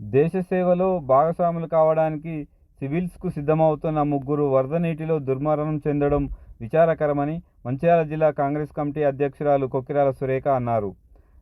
దేశ సేవలో భాగస్వాములు కావడానికి సివిల్స్కు సిద్ధమవుతున్న ముగ్గురు వరద నీటిలో దుర్మరణం చెందడం విచారకరమని మంచిర్యాల జిల్లా కాంగ్రెస్ కమిటీ అధ్యక్షురాలు కొక్కిరాల సురేఖ అన్నారు.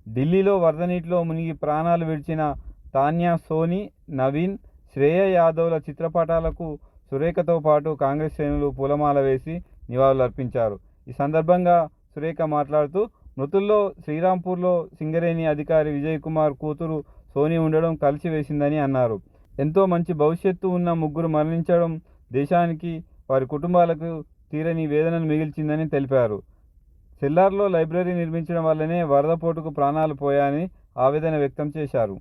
ఢిల్లీలో వరద నీటిలో మునిగి ప్రాణాలు విడిచిన తాన్యా సోని నవీన్ శ్రేయ యాదవ్ల చిత్రపటాలకు సురేఖతో పాటు కాంగ్రెస్ శ్రేణులు పూలమాల వేసి నివాళులర్పించారు. ఈ సందర్భంగా సురేఖ మాట్లాడుతూ మృతుల్లో శ్రీరాంపూర్లో సింగరేణి అధికారి విజయ్ కుమార్ కూతురు సోని ఉండడం కలిసి వేసిందని అన్నారు. ఎంతో మంచి భవిష్యత్తు ఉన్న ముగ్గురు మరణించడం దేశానికి వారి కుటుంబాలకు తీరని వేదనను మిగిల్చిందని తెలిపారు. సెల్లార్లో లైబ్రరీ నిర్మించడం వల్లనే వరద పోటుకు ప్రాణాలు పోయాయని ఆవేదన వ్యక్తం చేశారు.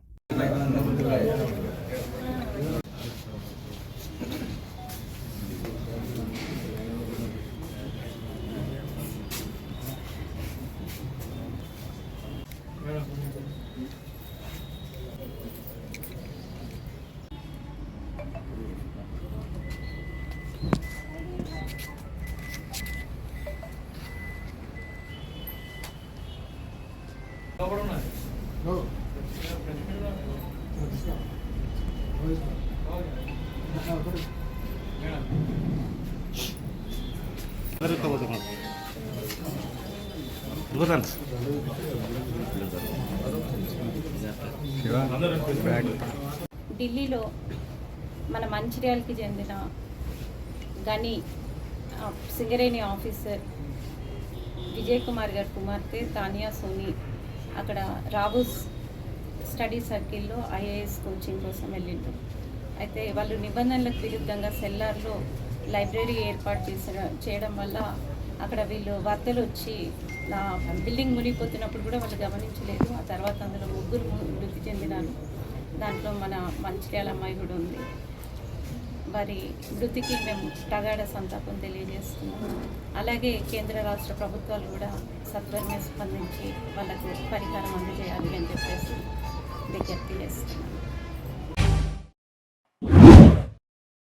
どうなんです？か ఢిల్లీలో మన మంచిర్యాలకి చెందిన గని సింగరేణి ఆఫీసర్ విజయ్ కుమార్ గారి కుమార్తె తానియా సోని అక్కడ రాబూస్ స్టడీ సర్కిల్లో ఐఏఎస్ కోచింగ్ కోసం వెళ్ళిండు అయితే వాళ్ళు నిబంధనలకు విరుద్ధంగా సెల్లార్లో లైబ్రరీ ఏర్పాటు చేసిన చేయడం వల్ల అక్కడ వీళ్ళు వరదలు వచ్చి నా బిల్డింగ్ మునిగిపోతున్నప్పుడు కూడా వాళ్ళు గమనించలేదు. ఆ తర్వాత అందులో ముగ్గురు మృతి చెందినారు. దాంట్లో మన మంచిర్యాల అమ్మాయి కూడా ఉంది. వారి మృతికి మేము ప్రగాఢ సంతాపం తెలియజేస్తున్నాం. అలాగే కేంద్ర రాష్ట్ర ప్రభుత్వాలు కూడా సత్వరమే స్పందించి వాళ్ళకు పరిహారం అందజేయాలి అని చెప్పేసి విజ్ఞప్తి చేస్తున్నాం.